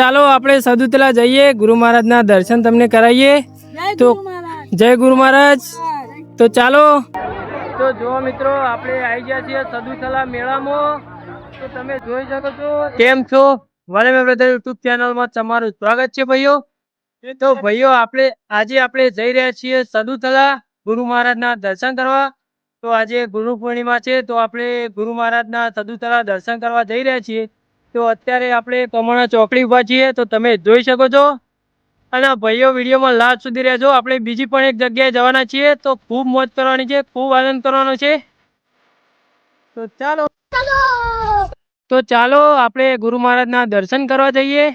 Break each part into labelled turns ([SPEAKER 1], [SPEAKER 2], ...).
[SPEAKER 1] ચાલો આપણે સદુતલા જઈએ. ગુરુ મહારાજના દર્શન તમને કરાવીએ. તો જય ગુરુ મહારાજ. તો ચાલો. તો જો મિત્રો આપણે આવી ગયા છીએ સદુતલા મેળામાં. તો તમે જોઈ શકો છો કેમ છો? વડે મે બ્રધર યુટ્યુબ ચેનલમાં તમારું સ્વાગત છે ભાઈઓ. તો ભાઈઓ આપણે આજે આપણે જઈ રહ્યા છીએ સદુતલા ગુરુ મહારાજના દર્શન કરવા. તો આજે ગુરુ પૂર્ણિમા છે તો આપણે ગુરુ મહારાજના સદુતલા દર્શન કરવા જઈ રહ્યા છીએ. તો અત્યારે આપણે કમાણા ચોકડી ઊભા છીએ તો તમે જોઈ શકો છો. અને ભાઈઓ વિડીયોમાં લાસ્ટ સુધી રહેજો. આપણે બીજી પણ એક જગ્યાએ જવાના છીએ તો ખૂબ મોજ કરવાની છે ખૂબ આનંદ કરવાનો છે. તો ચાલો. તો ચાલો આપણે ગુરુ મહારાજના દર્શન કરવા જઈએ.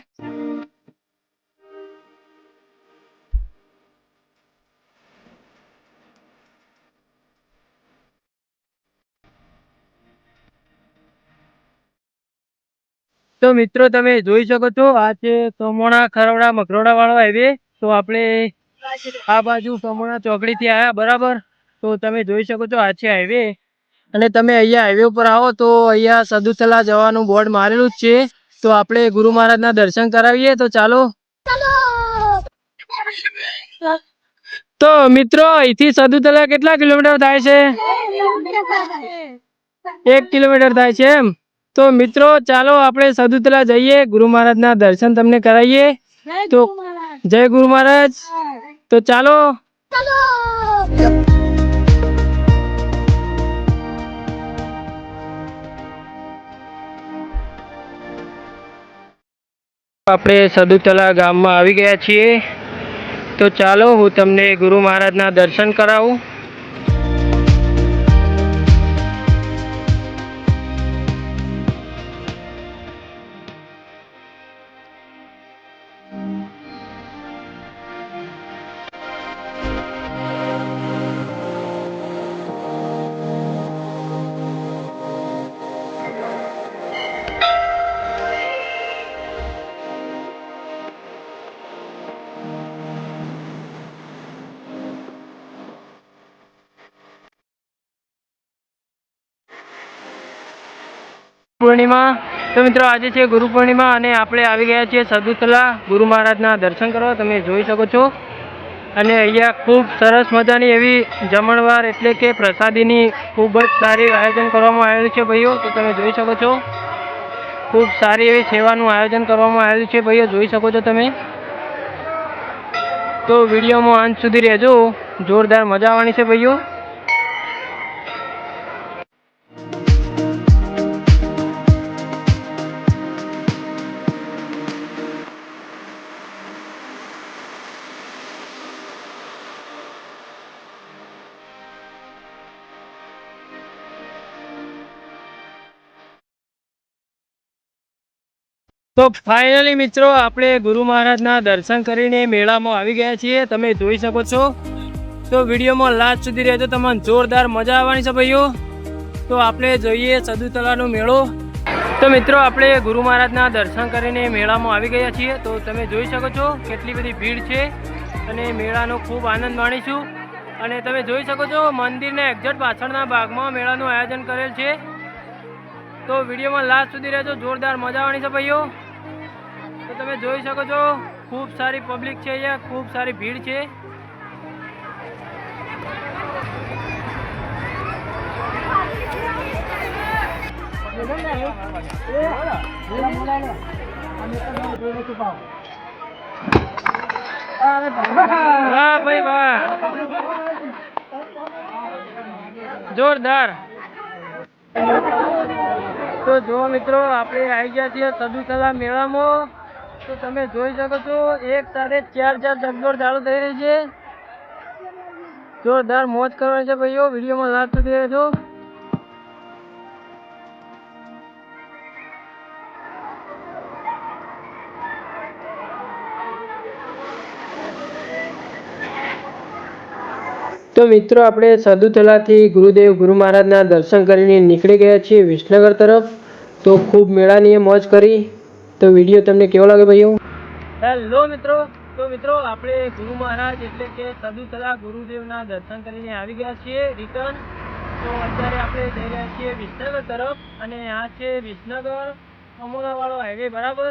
[SPEAKER 1] તો મિત્રો, તમે જોઈ શકો છો, આ છે સોમોણા ખરવડા મકરોડા વાળો હાઈવે તો આપણે આ બાજુ સોમોણા ચોકડીથી આવ્યા બરાબર? તો તમે જોઈ શકો છો, આ છે હાઈવે અને તમે અહીંયા હાઈવે ઉપર આવો, તો અહીંયા સદુસલા જવાનું બોર્ડ મારેલું જ છે. તો આપણે ગુરુ મહારાજના દર્શન કરાવીએ, તો ચાલો. તો મિત્રો, અહીંથી સદુતલા કેટલા કિલોમીટર થાય છે? એક કિલોમીટર થાય છે એમ? તો મિત્રો ચાલો આપણે સદુતલા જઈએ. ગુરુ મહારાજના દર્શન તમને કરાવીએ. તો જય ગુરુ મહારાજ. તો ચાલો. આપણે સદુતલા ગામમાં આવી ગયા છીએ. તો ચાલો હું તમને ગુરુ મહારાજના દર્શન કરાવું. પૂર્ણિમા તો મિત્રો આજે છે ગુરુ પૂર્ણિમા અને આપણે આવી ગયા છીએ સદુતલા ગુરુ મહારાજના દર્શન કરવા. તમે જોઈ શકો છો. અને અહીંયા ખૂબ સરસ મજાની એવી જમણવાર એટલે કે પ્રસાદીની ખૂબ જ સારી આયોજન કરવામાં આવેલું છે ભાઈઓ. તો તમે જોઈ શકો છો. ખૂબ સારી એવી સેવાનું આયોજન કરવામાં આવેલું છે ભાઈઓ. જોઈ શકો છો તમે. તો વિડીયોમાં અંત સુધી રહેજો. જોરદાર મજા આવવાની છે ભાઈઓ. તો ફાઇનલી મિત્રો, આપણે ગુરુ મહારાજના દર્શન કરીને મેળામાં આવી ગયા છીએ. તમે જોઈ શકો છો. તો વિડીયોમાં લાસ્ટ સુધી રહેજો. તમને જોરદાર મજા આવવાની છે ભાઈઓ. તો આપણે જોઈએ સદુતલાનો મેળો. તો મિત્રો, આપણે ગુરુ મહારાજના દર્શન કરીને મેળામાં આવી ગયા છીએ. તો તમે જોઈ શકો છો કેટલી બધી ભીડ છે અને મેળાનો ખૂબ આનંદ માણીશું. અને તમે જોઈ શકો છો મંદિરના એક્ઝેક્ટ પાછળના ભાગમાં મેળાનું આયોજન કરેલ છે. તો વિડીયોમાં લાસ્ટ સુધી રહેજો. જોરદાર મજા આવવાની છે ભાઈઓ. તો તમે જોઈ શકો છો, ખૂબ સારી પબ્લિક છે અહીંયા, ખૂબ સારી ભીડ છે. વાહ ભાઈ વાહ. જોરદાર. તો જો મિત્રો, આપણે આવી ગયા છીએ સદુકલા મેળામાં. તો તમે જોઈ શકો છો, એક સાથે ચાર ચાર ચકડોળ ચાલુ થઈ રહી છે. જોરદાર મોજ કરવાની છે ભાઈઓ, વિડીયોમાં લાસ્ટ સુધી રહેજો. તો મિત્રો, આપણે સદુતલાથી ગુરુદેવ ગુરુ મહારાજના દર્શન કરીને નીકળી ગયા છીએ વિસનગર તરફ. તો ખૂબ મેળાની મોજ કરી. તો વીડિયો તમને કેવો લાગે ભાઈઓ? હેલો મિત્રો. તો મિત્રો, આપણે ગુરુ મહારાજ એટલે કે સદુતલા ગુરુદેવના દર્શન કરીને આવી ગયા છીએ રિટર્ન તો અત્યારે આપણે જઈ રહ્યા છીએ વિસનગર તરફ અને આ છે વિસનગર અમોલાવાળો હાઈવે બરાબર.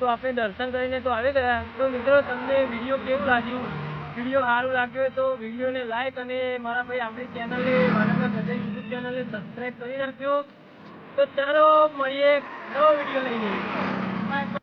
[SPEAKER 1] તો આપણે દર્શન કરીને તો આવી ગયા. તો મિત્રો, તમને વીડિયો કેવું લાગ્યું? વીડિયો સારું લાગ્યો હોય તો વિડીયોને લાઈક અને મારા ભાઈ આપણી ચેનલને મારા બધા યુટ્યુબ ચેનલને સબસ્ક્રાઈબ કરી નાખજો. તો ચાલો મળીએ નવો વીડિયો લઈને. my